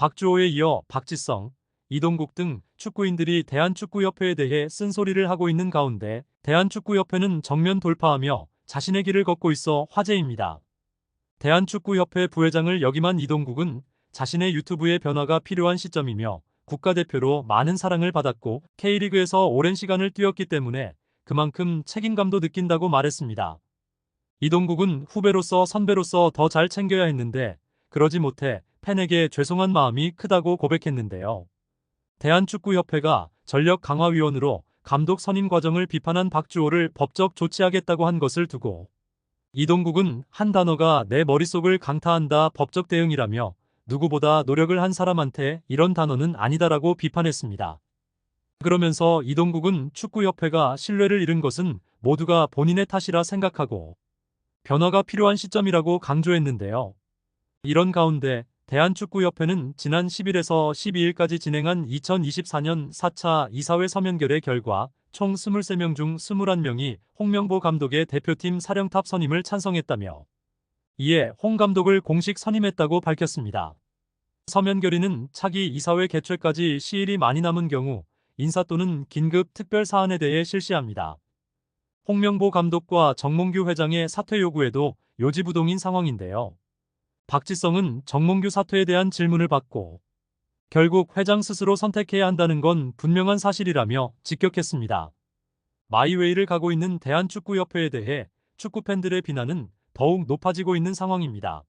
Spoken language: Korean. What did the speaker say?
박주호에 이어 박지성, 이동국 등 축구인들이 대한축구협회에 대해 쓴소리를 하고 있는 가운데 대한축구협회는 정면 돌파하며 자신의 길을 걷고 있어 화제입니다. 대한축구협회 부회장을 역임한 이동국은 자신의 유튜브의 변화가 필요한 시점이며 국가대표로 많은 사랑을 받았고 K리그에서 오랜 시간을 뛰었기 때문에 그만큼 책임감도 느낀다고 말했습니다. 이동국은 후배로서 선배로서 더 잘 챙겨야 했는데 그러지 못해 팬에게 죄송한 마음이 크다고 고백했는데요. 대한축구협회가 전력 강화위원으로 감독 선임 과정을 비판한 박주호를 법적 조치하겠다고 한 것을 두고 이동국은 한 단어가 내 머릿속을 강타한다 법적 대응이라며 누구보다 노력을 한 사람한테 이런 단어는 아니다라고 비판했습니다. 그러면서 이동국은 축구협회가 신뢰를 잃은 것은 모두가 본인의 탓이라 생각하고 변화가 필요한 시점이라고 강조했는데요. 이런 가운데 대한축구협회는 지난 10일에서 12일까지 진행한 2024년 4차 이사회 서면결의 결과 총 23명 중 21명이 홍명보 감독의 대표팀 사령탑 선임을 찬성했다며 이에 홍 감독을 공식 선임했다고 밝혔습니다. 서면 결의는 차기 이사회 개최까지 시일이 많이 남은 경우 인사 또는 긴급 특별 사안에 대해 실시합니다. 홍명보 감독과 정몽규 회장의 사퇴 요구에도 요지부동인 상황인데요. 박지성은 정몽규 사퇴에 대한 질문을 받고 결국 회장 스스로 선택해야 한다는 건 분명한 사실이라며 직격했습니다. 마이웨이를 가고 있는 대한축구협회에 대해 축구팬들의 비난은 더욱 높아지고 있는 상황입니다.